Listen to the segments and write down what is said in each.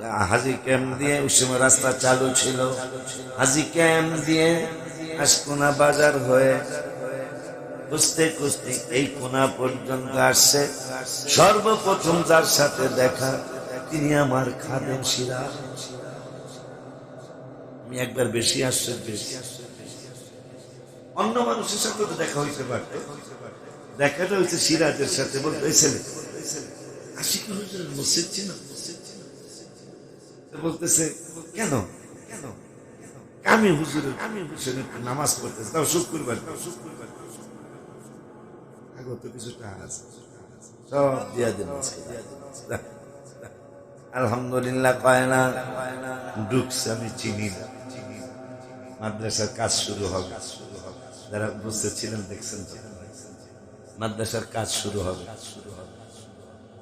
হাজি camp দিয়ে ওই সময় রাস্তা চালু ছিল। হাজি ক্যাম্প দিয়ে আশকোনা বাজার হয়ে খুঁজতে খুঁজতে এই কোনা পর্যন্ত আসছে। সর্বপ্রথম যার সাথে দেখা, তিনি আমার খাদেম শিরা। আমি একবার বেশি আশ্চর্য অন্য মানুষের সাথে তো দেখা হইতে পারত। দেখাটা হয়েছে সিরাজের সাথে, বলতে ছেলে আশিক মসজিদ ছিল বলতেছে, কেন? কেন? আমি হুজুরের আমি হুজুরের নামাজ পড়তেছি, তাও শুক্রবার তাও শুক্রবার আগত কিছুটা আছে। সব দিয়া দিন আলহামদুলিল্লাহ কয় না, ঢুকছে আমি চিনি না। মাদ্রাসার কাজ শুরু হবে। যারা উপস্থিত ছিলেন দেখছেন মাদ্রাসার কাজ শুরু হবে।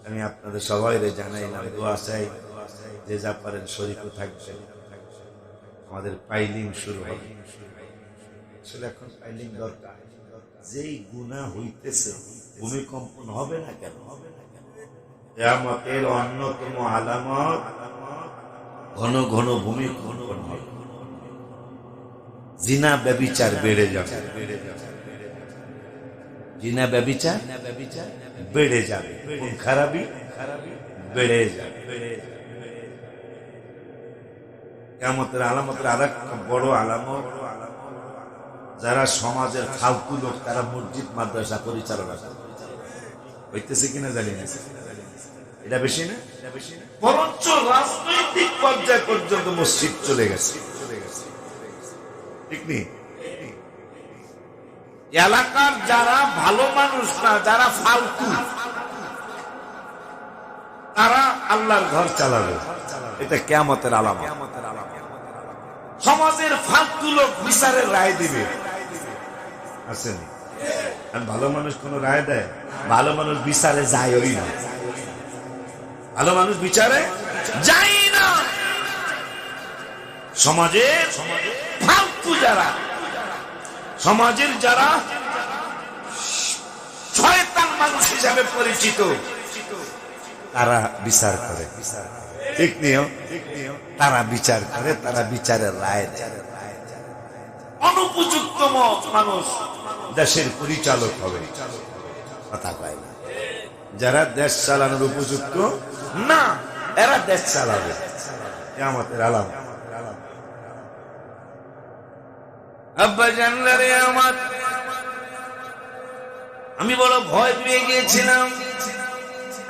আমি আপনাদের সবাই জানাইলাম দোয়া চাই। যে যা পারেন শরীফ থাকবে। আমাদের পাইলিং শুরু হবে। আসলে এখন পাইলিং দরকার। যেই গুণা হইতেছে, ভূমিকম্পন হবে না কেন? হবে না কেন অন্যতম আলামত ঘন ঘন ভূমিকম্পন হবে। জিনা ব্যবিচার বেড়ে যাবে। বেড়ে যাবে জিনা ব্যবিচার বেড়ে যাবে। কোন খারাপই বেড়ে যাবে। কেমতের আলামতের আর একটা বড় আলামত, যারা সমাজের ফালতু লোক, তারা মসজিদ, মাদ্রাসা পরিচালনা করে। হইতেছে কিনা জানি না। এটা বেশি না? বরঞ্চ রাজনৈতিক পর্যায় পর্যন্ত মসজিদ চলে গেছে। ঠিক নেই এলাকার যারা ভালো মানুষ না, যারা ফালতু তারা আল্লাহর ঘর চালাবে। এটা কেমতের আলামত। সমাজের ফালতু লোক বিচারের রায় দিবে। আর ভালো মানুষ কোন রায় দেয়? ভালো মানুষ বিচারে যায় ওই না। ভালো মানুষ বিচারে যাই না। সমাজের ফালতু যারা সমাজের যারা শয়তান মানুষ হিসাবে পরিচিত তারা বিচার করে। ঠিক নিয়ম তারা বিচার করে, তারা বিচারের রায় অনুপযুক্ত মানুষ দেশের পরিচালক হবে। কথা কয় না। যারা দেশ চালানোর উপযুক্ত, না, এরা দেশ চালাবে। আমাদের আলাম। আব্বা জানলারে আমার। আমি বড় ভয় পেয়ে গিয়েছিলাম।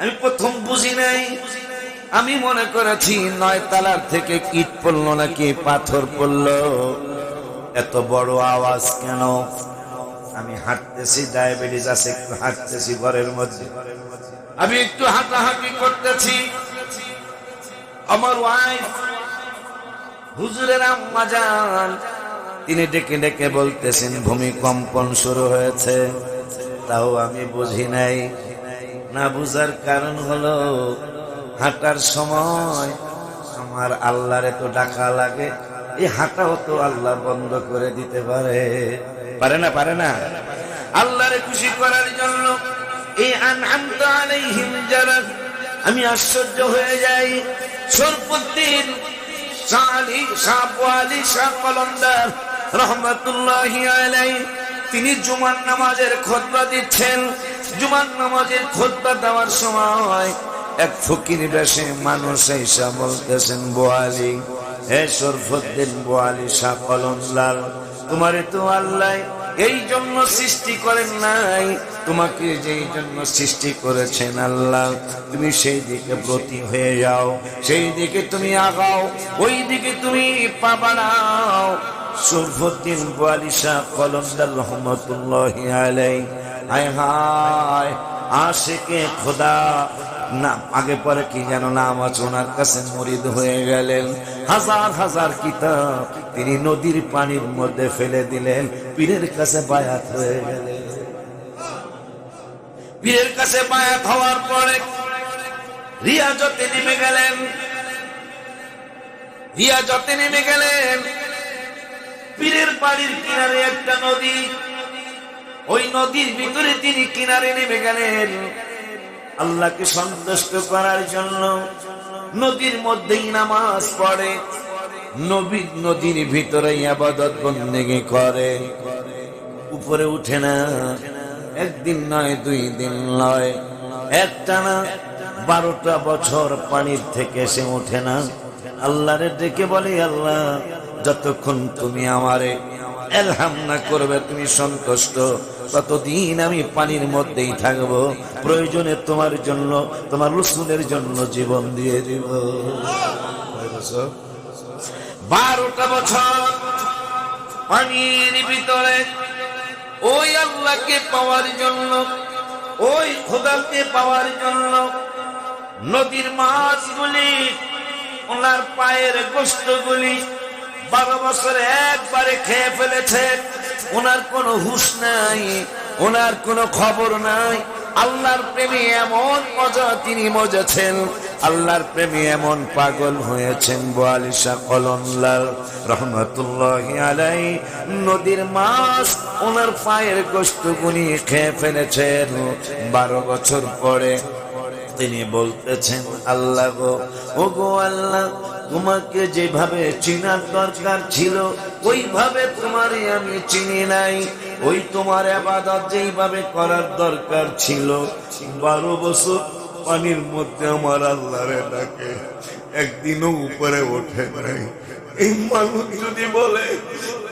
আমি প্রথম বুঝি নাই। আমি মনে করেছি নয় তালার থেকে ইট পড়ল নাকি পাথর পড়ল। এত বড় আওয়াজ কেন? আমি হাঁটতেছি, ডায়াবেটিস আছে, একটু হাঁটতেছি ঘরের মধ্যে। আমি একটু হাঁটাহাঁটি করতেছি। আমার ওয়াইফ হুজুরের আম্মা যান, তিনি ডেকে ডেকে বলতেছেন, ভূমিকম্পন শুরু হয়েছে। তাও আমি বুঝি নাই। না বুঝার কারণ হলো, হাঁটার সময় আমার আল্লাহরে তো ডাকা লাগে, এই হাঁটাও তো আল্লাহ বন্ধ করে দিতে পারে। পারে না পারে না? আল্লাহরে খুশি করার জন্য এই আনহামতা আমি আশ্চর্য হয়ে যাই। কলন্দার রহমতুল্লাহ তিনি জুমার নামাজের খোদবা দিচ্ছেন। জুমার নামাজের খোদবা দেওয়ার সময় এক ফকির বেশে মানুষ এসা বলতেছেন, বোয়ালি, হে সরফুদ্দিন বোয়ালি শাহ কলন্দার তোমারে তো আল্লাহ এই জন্য সৃষ্টি করেন নাই, তোমাকে যেই জন্য সৃষ্টি করেছেন আল্লাহ, তুমি সেই দিকে ব্রতী হয়ে যাও, সেই দিকে তুমি আগাও, ওই দিকে তুমি পা বাড়াও। সরফুদ্দিন বোয়ালিশা কলমদার রহমতুল্লাহ আলাই হায় হায়, আশেকে খোদা। না, আগে পরে কি যেন নাম আছে, ওনার কাছে মরিদ হয়ে গেলেন। হাজার হাজার কিতাব তিনি নদীর পানির মধ্যে ফেলে দিলেন। পীরের কাছে বায়াত হয়ে গেলেন। পীরের কাছে বায়াত হওয়ার পরে রিয়াজতে নেমে গেলেন। রিয়াজতে নেমে গেলেন। পীরের বাড়ির কিনারে একটা নদী। ওই নদীর ভিতরে তিনি কিনারে নেমে গেলেন। আল্লাহকে সন্তুষ্ট করার জন্য নদীর মধ্যেই নামাজ পড়ে। নবী নদীর ভিতরে আবাদত বন্দেগি করে। উপরে উঠে না, একদিন নয়, দুই দিন নয়, একটা না, বারোটা বছর পানির থেকে সে ওঠে না। আল্লাহরে ডেকে বলে, আল্লাহ, যতক্ষণ তুমি আমারে এলহাম না করবে, তুমি সন্তুষ্ট ততদিন আমি পানির মধ্যেই থাকব। প্রয়োজনে তোমার জন্য, তোমার রসুলের জন্য জীবন দিয়ে দিব। বারোটা বছর পানির ভিতরে ওই আল্লাহকে পাওয়ার জন্য, ওই খোদাকে পাওয়ার জন্য নদীর মাছগুলি, ওনার পায়ের গোস্তগুলি বারো বছরে একবারে খেয়ে ফেলেছে। ওনার কোনো হুশ নাই, ওনার কোনো খবর নাই। আল্লাহর প্রেমে এমন মজা তিনি মজেছেন, আল্লাহর প্রেমে এমন পাগল হয়েছেন বোয়ালিশা কলনলাল রহমতুল্লাহ আলাই। নদীর মাছ ওনার পায়ের গোস্ত গুনি খেয়ে ফেলেছেন। বারো বছর পরে তিনি বলতেছেন, আল্লাহ গো ও গো আল্লাহ, তোমাকে যেভাবে চিনার দরকার ছিল, ওইভাবে তোমারই আমি চিনি নাই। ওই তোমার আবাদত যেইভাবে করার দরকার ছিল, বারো বছর পানির মধ্যে আমার আল্লাহরে ডাকে, একদিনও উপরে ওঠে নাই। এই মানুষ যদি বলে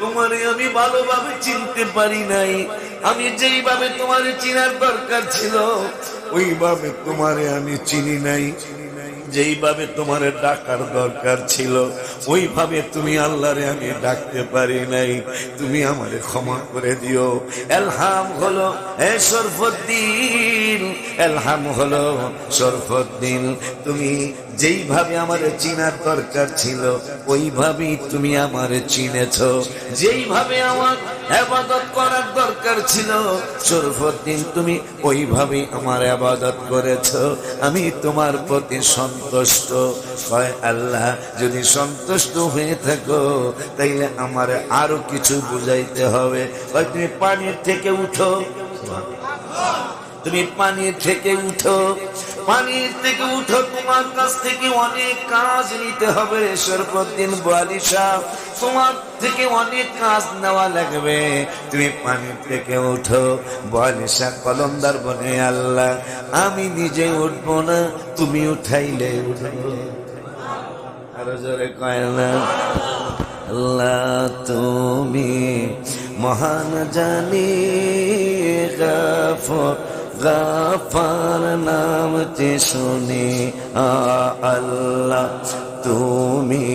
তোমারে আমি ভালোভাবে চিনতে পারি নাই আমি যেইভাবে তোমার চিনার দরকার ছিল, ওইভাবে তোমারে আমি চিনি নাই। যেইভাবে তোমার ডাকার দরকার ছিল, ওইভাবে তুমি আল্লাহরে আমি ডাকতে পারি নাই। তুমি আমারে ক্ষমা করে দিও। এলহাম হলো এ সরফদ্দিন এলহাম হলো সরফদ্দিন তুমি যেইভাবে আমার চিনার দরকার ছিল, ওইভাবেই তুমি আমার চিনেছ। যেইভাবে আমার আবাদত করার দরকার ছিল সরফদ্দিন তুমি ওইভাবেই আমার আবাদত করেছ। আমি তোমার প্রতি সন্তুষ্ট। হয় আল্লাহ, যদি সন্তুষ্ট হয়ে থাকো, তাইলে আমার আরও কিছু বুঝাইতে হবে। হয় তুমি পানির থেকে উঠো। তুমি পানির থেকে উঠো। পানির থেকে উঠো, তোমার কাছ থেকে অনেক কাজ নিতে হবে। সরফদ্দিন বালিশা, তোমার থেকে অনেক কাজ নেওয়া লাগবে। তুমি পানির থেকে উঠো, বালিশা কলমদার বনে আল্লাহ, আমি নিজে উঠবো না, তুমি উঠাইলে উঠবো। আরও জোরে কয় না, আল্লাহ তুমি মহান জানি, গাফর। গাফার নামতে শুনি আ আল্লাহ তুমি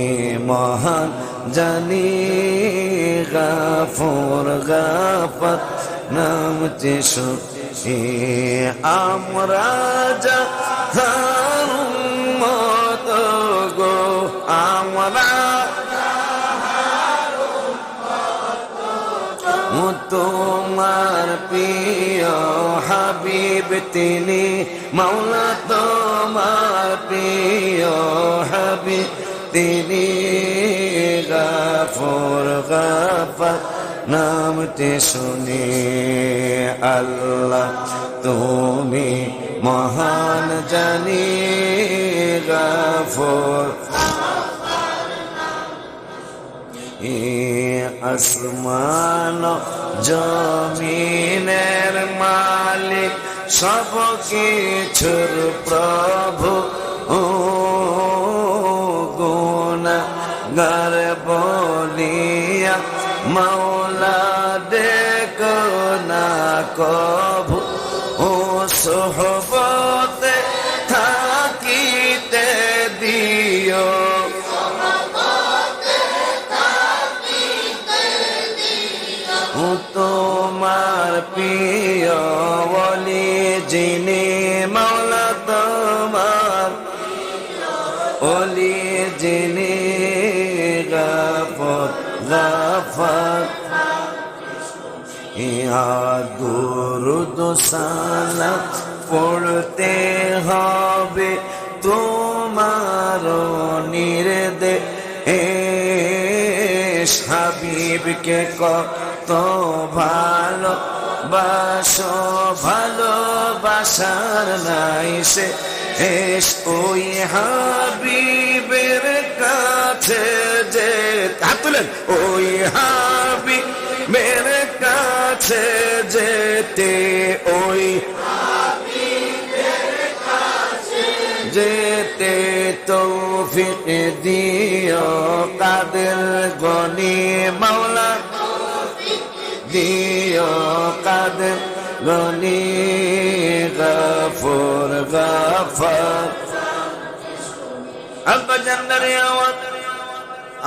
মহান জানি গাফর গাফার নামতে শুনি আমরা যা গো আমরা তোমার প্রিয় হাবিব, তিনি মাওলা তোমার প্রিয় হাবিব। তিনি গাফর গাফর নামতে শুনি আল্লাহ তুমি মহান জানি। গাফর আসমান জমিনের মালিক সব কিছুর প্রভু। ও গুণ গর বলিয়া মৌলা দেখ না কভু যিনি মাওলা তোমার। অলি যিনি গাফর গাফর। ইহা দুরুদ সালাম পড়তে হবে তোমার নির্দে। হাবিবকে কত ভালো বাসো ভালোবাসার নাই সে। এস ওই হাবিবের কাছে যে হাত তুলেন। ওই হাবিবের কাছে যেতে, ওই যেতে তৌফিক দিও কাদের গনি মাওলা। দিও কাদের গনি গফুর গফর। আব্বা জান্নারে আওয়াজ,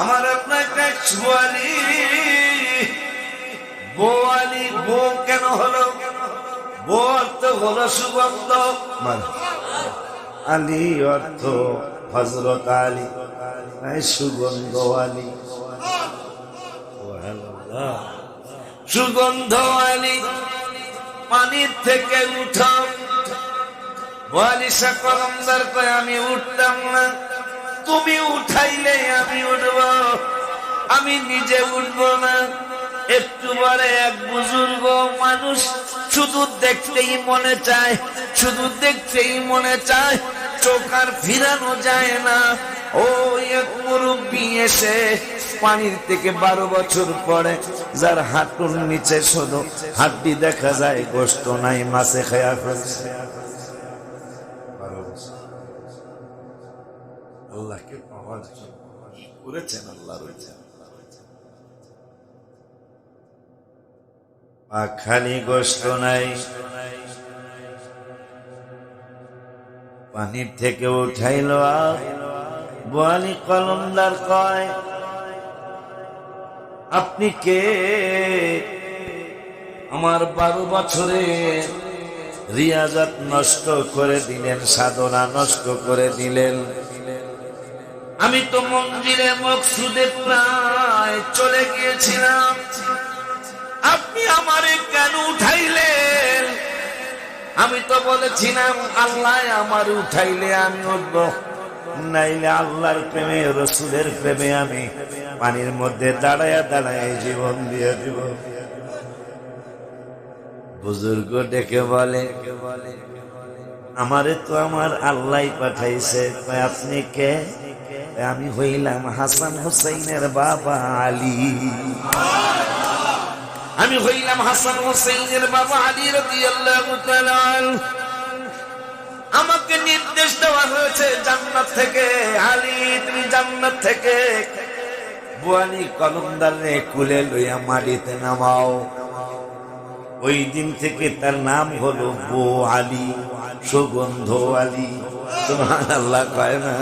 আমার আপনার কাছ বোয়ালি বো কেন হলো? বো অর্থ হলো সুগন্ধ আলী অর্থ হজরত আলী সুগন্ধ আলী। সুগন্ধ আলী পানির থেকে উঠো বলিসা কলমদার কয় আমি উঠতাম না। তুমি উঠাইলে আমি উঠব, আমি নিজে উঠব না। একটু পরে এক বুজুর্গ মানুষ শুধু দেখতেই মনে চায়, শুধু দেখতেই মনে চায়, চোখ আর ফিরানো যায় না। ও এক মুরব্বী এসে পানির থেকে বারো বছর পরে যার হাঁটুর নিচে শুধু হাড্ডি দেখা যায় গোস্ত নাই, মাছে খালি নাই। পানির থেকে উঠাইল বোয়ালি কলমদার কয়, আপনি কে? আমার বারো বছরে রিয়াজত নষ্ট করে দিলেন, সাধনা নষ্ট করে দিলেন। আমি তো মন্দিরে মকসুদে প্রায় চলে গিয়েছিলাম। আপনি আমারে কেন উঠাইলেন? আমি তো বলেছিলাম, আল্লাহ আমার উঠাইলে আমি উঠব নাইলে আল্লাহর প্রেমে, রসুলের প্রেমে আমি পানির মধ্যে দাঁড়ায় দাঁড়ায় জীবন দিয়ে দিব। বুজুর্গ ডেকে বলে, আমারে তো আমার আল্লাহ পাঠাইছে আপনি কে? আমি হইলাম হাসান হুসাইনের বাবা আলী। আমি হইলাম হাসান হুসাইনের বাবা আলী তাআলা আমাকে নির্দেশ দেওয়া হয়েছে জান্নাত থেকে। আলী, তুমি জান্নাত থেকে। বুয়ালি কলমদারে কুলে লইয়া মাটিতে নামাও। ওই দিন থেকে তার নাম হলো বো আলী, সুগন্ধ আলী। তোমার আল্লাহ কয় না?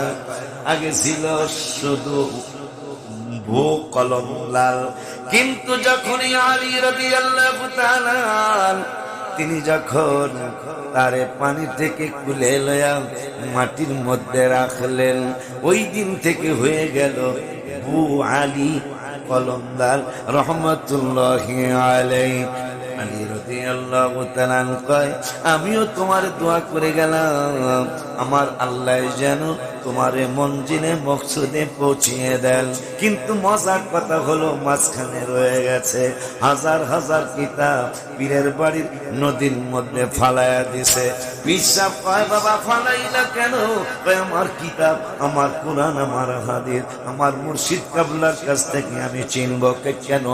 আগে ছিল শুধু ভো কলম লাল কিন্তু যখনই আলী রবি আল্লাহ তিনি যখন তারে পানি থেকে কুলে লয়া মাটির মধ্যে রাখলেন, ওই দিন থেকে হয়ে গেল বু আলী কলমদার রহমতুল্লাহ আলাই আলী রতি কয়, আমিও তোমার দোয়া করে গেলাম। আমার আল্লাহ যেন তোমারে মঞ্জিলে, মকসুদে পৌঁছিয়ে দেন। কিন্তু মজার কথা হলো, মাঝখানে রয়ে গেছে হাজার হাজার কিতাব পীরের বাড়ির নদীর মধ্যে ফালাইয়া দিছে। বিশ্বাস কয়, বাবা, ফালাইলা কেন? আমার কিতাব, আমার কোরআন, আমার হাদিস, আমার মুর্শিদ কাবলার কাছ থেকে আমি চিনব। কেন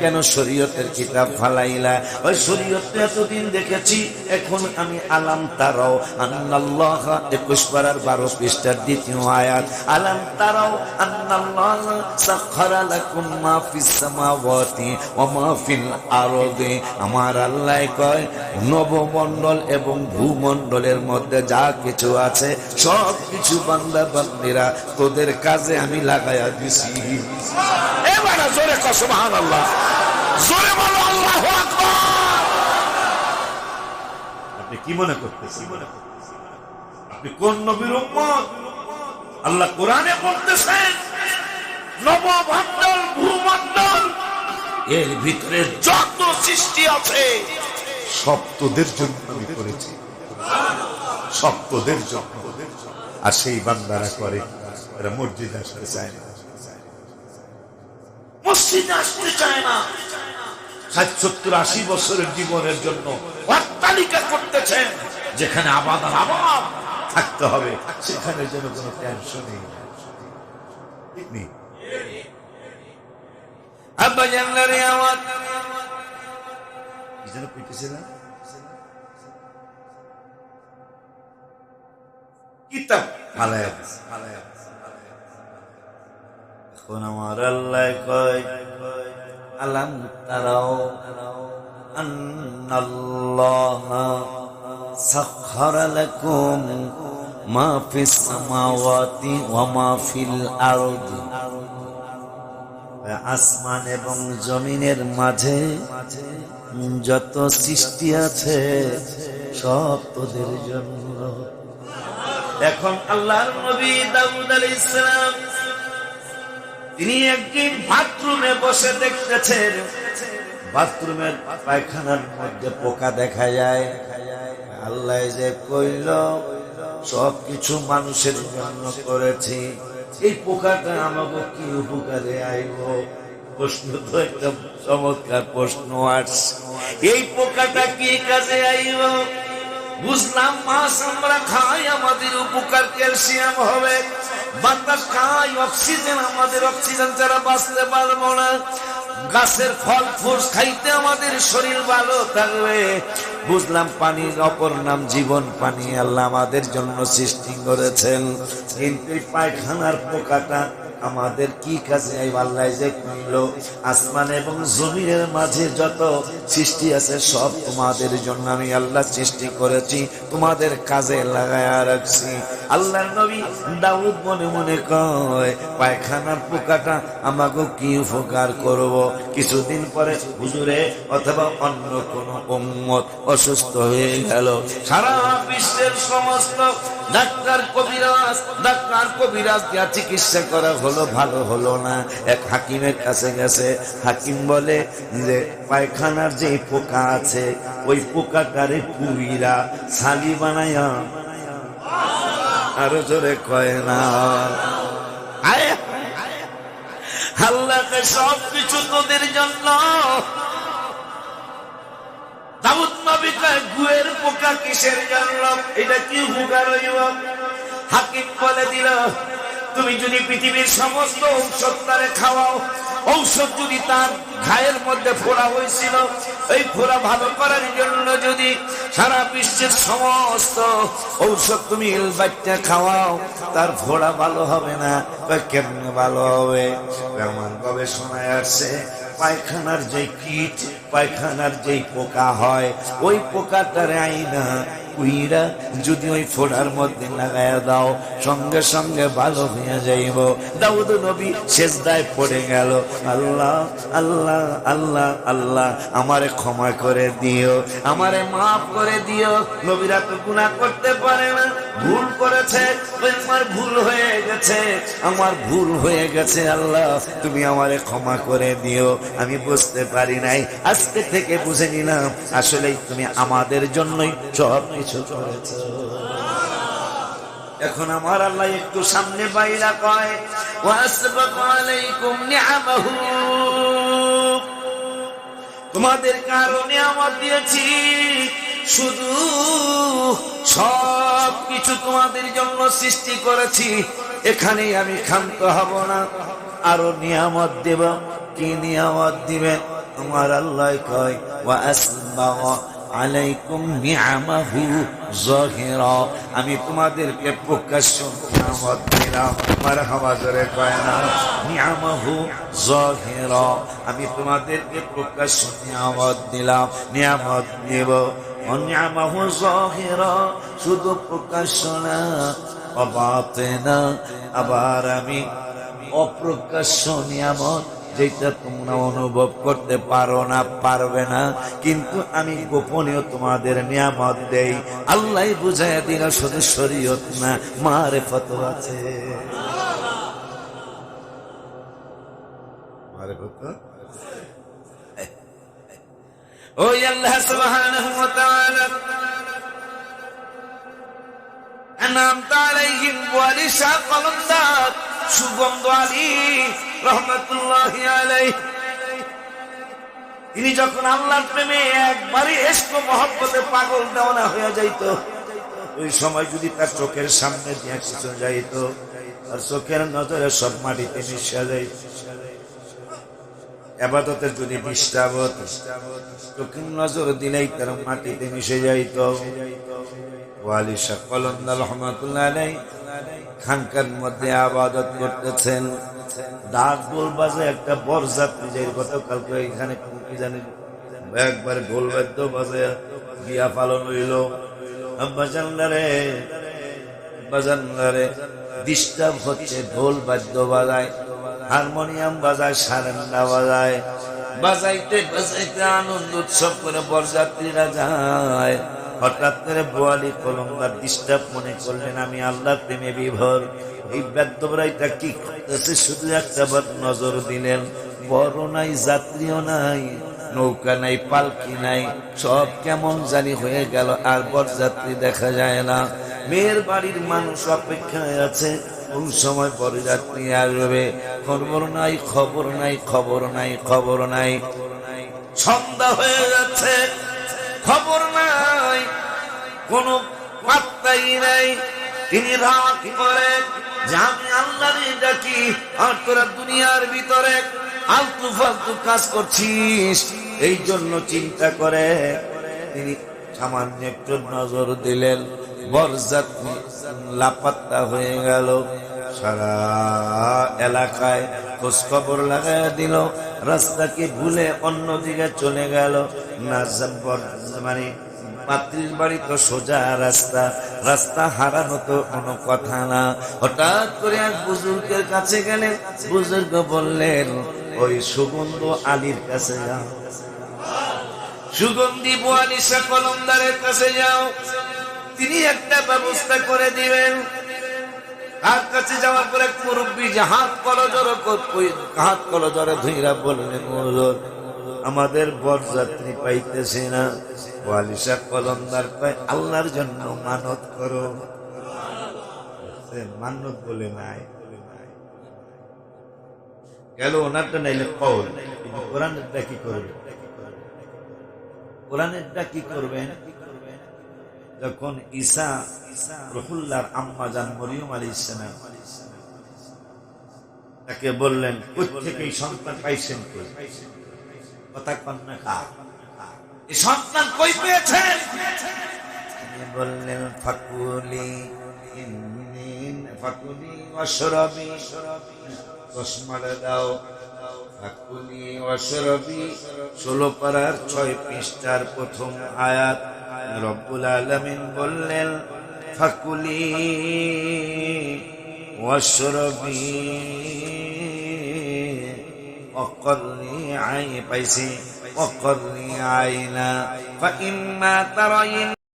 কেন শরীয়তের কিতাব ফালাইলা? ওই শরীয়ত এতদিন দেখেছি, এখন আমি আলাম তারাও। আন্নাল্লাহ, একুশ পারার বারো পৃষ্ঠার দ্বিতীয় আয়াত। আলাম তারাও, আন্নাল্লাহ লাকুম মা ফিস সামাওয়াতি ওয়া মা ফিল আরদি। আমার আল্লাহ কয়, নবমণ্ডল এবং ভূমণ্ডলের মধ্যে যা কিছু আছে, সব কিছু বান্দা বান্দিরা, তোদের কাজে আমি লাগাইয়া দিছি। জোরে জোরে বলো আল্লাহ আপনি কি মনে করতেছেন? আপনি কোন নবীর আল্লাহ কোরআনে বলতেছেন, নবমণ্ডল, ভূমণ্ডল, এর ভিতরে যত সৃষ্টি আছে, সব তোদের জন্য আমি করেছি। সব তোদের জন্য। আর সেই বান্দারা করে, এরা মসজিদ আসতে চায় না। মসজিদে আসতে চায় না। সত্তর আশি বছরের জীবনের জন্য তালিকা করতেছেন, যেখানে আবাদ আবাদ থাকতে হবে, সেখানে যেন কোনো টেনশনই নেই। কি যেন কইতেছিলাম কিতাব। এখন আমার আল্লাহ কয় আলাম তারাও আন্নাল্লাহ সাখখার লাকুম মা ফিস সামাওয়াতি ওয়া মা ফিল আরদি আসমান এবং জমিনের মাঝে যত সৃষ্টি আছে সব তোদের জন্য। এখন আল্লাহর নবী দাউদ আলাইহিস সালাম তিনি একদিন বাথরুমে বসে দেখতেছেন বাথরুমের পায়খানার মধ্যে পোকা দেখা যায়। আল্লাহ যে কইল সব কিছু মানুষের জন্য করেছি। এই পোকাটা আমাকে কি উপকারে আইব? প্রশ্ন তো একটা চমৎকার প্রশ্ন আসছে। এই পোকাটা কি কাজে আইব? বুঝলাম মাছ আমরা খাই, আমাদের উপকার ক্যালসিয়াম হবে। বাতাস খাই অক্সিজেন, আমাদের অক্সিজেন ছাড়া বাঁচতে পারব না। গাছের ফল, ফুল খাইতে আমাদের শরীর ভালো থাকবে। বুঝলাম পানির অপর নাম জীবন পানি, আল্লাহ আমাদের জন্য সৃষ্টি করেছেন। কিন্তু পায়খানার পোকাটা আমাদের কি কাজে আল্লাহ যে কইল আসমান এবং জমিনের মাঝে যত সৃষ্টি আছে, সব তোমাদের জন্য আমি আল্লাহ সৃষ্টি করেছি, তোমাদের কাজে লাগায়া রাখছি। আল্লাহর নবী দাউদ মনে মনে কয়, পায়খানার পোকাটা আমাকে কি উপকার করব? কিছুদিন পরে হুজুরে অথবা অন্য কোন উম্মত অসুস্থ হয়ে গেল। সারা বিশ্বের সমস্ত ডাক্তার কবিরাজ ডাক্তার কবিরাজ চিকিৎসা করা ভালো হলো না। এক হাকিমের কাছে গেছে। হাকিম বলে, যে পায়খানার যে পোকা আছে, ওই পোকাটারে পুইরা ছালি বানায়া। আরও জোরে কয় না। আল্লাহকে সব কিছু তোদের জন্য। দাউদ নবী কয়, গুয়ের পোকা কিসের জন্য? এটা কি উপকার হইব? হাকিম বলে দিল তুমি যদি পৃথিবীর সমস্ত ঔষধ তারে খাওয়াও, ঔষধ যদি তার ঘায়ের মধ্যে ফোড়া হয়েছিল, এই ফোড়া ভালো করার জন্য যদি সারা বিশ্বের সমস্ত ঔষধ তুমি বাচ্চা খাওয়াও, তার ফোড়া ভালো হবে না। কেমনে ভালো হবে? আমার গবেষণায় আসছে, পায়খানার যে কীট, পায়খানার যেই পোকা হয়, ওই পোকাটারে আইনা কুইরা যদি ওই ফোড়ার মধ্যে লাগাইয়া দাও, সঙ্গে সঙ্গে ভালো হয়ে যাইব। দাউদ নবী শেষদায় পড়ে গেল। আল্লাহ আল্লাহ আল্লাহ আল্লাহ, আমারে ক্ষমা করে দিও, আমারে মাফ করে দিও। নবীরা তো গুণা করতে পারে না, ভুল করেছে আমার ভুল হয়ে গেছে, আমার ভুল হয়ে গেছে, আল্লাহ, তুমি আমারে ক্ষমা করে দিও। আমি বুঝতে পারি নাই, আজকে থেকে বুঝে নিলাম, আসলেই তুমি আমাদের জন্যই সব কিছু করেছ এখন আমার আল্লাহ একটু সামনে বাইরা কয় তোমাদের কারণে আমার দিয়েছি। শুধু সব কিছু তোমাদের জন্য সৃষ্টি করেছি। এখানেই আমি ক্ষান্ত হব না। আরও নিয়ামত দেব। কি নিয়ামত দিবেন তোমার আল্লাহ কয় আলাইকুম নিয়ামাহু জহিরা। আমি তোমাদেরকে প্রকাশ্য নিয়ামত দিলাম। মারহাবা জোরে কয় না। নিয়ামাহু জহিরা। আমি তোমাদেরকে প্রকাশ্য নিয়ামত দিলাম। নিয়ামত দেব অনিয়ামাহু জহিরা। শুধু প্রকাশ্য না অবাতে না আবার আমি অপ্রকাশ্য নিয়ামত যেটা তোমরা অনুভব করতে পারো না, পারবে না। কিন্তু আমি গোপনীয় তোমাদের নিয়ামত দেই। আল্লাহ বুঝাই দিন শুধু শরীয়ত না মারে ফত আছে ওই আল্লাহ সুবহানাহু ওয়া তাআলা নাম তালাইহিম ওয়া লিশা সুগন্ধ আলী রহমতুল্লাহ তিনি যখন আল্লাহর প্রেমে একবারই এসকো মহব্বতে পাগল দেওয়ানা হয়ে যাইত, ওই সময় যদি তার চোখের সামনে দিয়ে কিছু যাইত আর চোখের নজরে সব মাটিতে মিশিয়া যাইত। আবাদতের যদি ডিস্টার্ব চোখের নজর দিলেই তার মাটিতে মিশে যাইত। খানকার মধ্যে আবাদত করতেছেন। ডাক বাজে একটা বরযাত্রী যাই গতকালকে এখানে জানি একবার গোল বাদ্য বাজে বিয়া পালন হইল। ডিস্টার্ব হচ্ছে ঢোল বাদ্য বাজায়, হারমোনিয়াম বাজায় সারেন্ডা বাজায়, বাজাইতে বাজাইতে আনন্দ উৎসব করে বরযাত্রীরা যায়। হঠাৎ করে বোয়ালি কলমদার ডিস্টার্ব মনে করলেন, আমি আল্লাহ প্রেমে বিভোর। এই বেদ্যবরাইটা কি করতেছে? শুধু একটা বার নজর দিলেন, বড় নাই, যাত্রীও নাই, নৌকা নাই, পালকি নাই, সব কেমন জানি হয়ে গেল, আর বরযাত্রী দেখা যায় না। মেয়ের বাড়ির মানুষ অপেক্ষায় আছে, কোন সময় বরযাত্রী আসবে? খবর নাই খবর নাই খবর নাই খবর নাই। সন্ধ্যা হয়ে যাচ্ছে, খবর নাই। কোন পাত্তাই নাই। তিনি রাত করে যে আমি আল্লাহরে ডাকি আর তোরা দুনিয়ার ভিতরে আলতু ফালতু কাজ করছিস। এই জন্য চিন্তা করে। তিনি সামান্য একটু নজর দিলেন, বরযাত্রী লাপাত্তা হয়ে গেল। সারা এলাকায় খোঁজ খবর লাগাই দিল, রাস্তাকে ভুলে অন্যদিকে চলে গেল। না মানে পাত্রীর বাড়ি তো সোজা রাস্তা রাস্তা হারানো তো কোনো কথা না। হঠাৎ করে এক বুজুর্গের কাছে গেলেন বুজুর্গ বললেন, ওই সুগন্ধ আলীর কাছে যাও। সুগন্ধি বোয়ালিশা কলমদারের কাছে যাও। তিনি একটা ব্যবস্থা করে দিবেন। তার কাছে যাওয়ার পরে মুরব্বী যে হাত কলজর হাত কলজরে ধুইরা বললেন আমাদের বরযাত্রী পাইতেছে না। ওয়ালিশা কলমদার পায় আল্লাহর জন্য মানত করো। মানত বলে নাই। গেল ওনারটা নাইলে কল কিন্তু কোরআনেরটা কি করবে? কোরআনেরটা কি করবেন? যখন ঈসা রহুল্লার আম্মা যান মরিয়ম আলী ইসলাম তাকে বললেন থেকে সন্তান পাইছেন কথা কন্যা কা এই সন্তান কই পেয়েছেন? বললেন, ফাকুলি ফাকুলি অশরবি চশমাটা দাও। ফাকুলি অশরবি ষোলো পাড়ার ছয় পৃষ্ঠার প্রথম আয়াত রব্বুল আলমিন বললেন, ফাকুলি ওয়াশরবি অকল্লি আই পাইছি। وقري عينا فإما ترين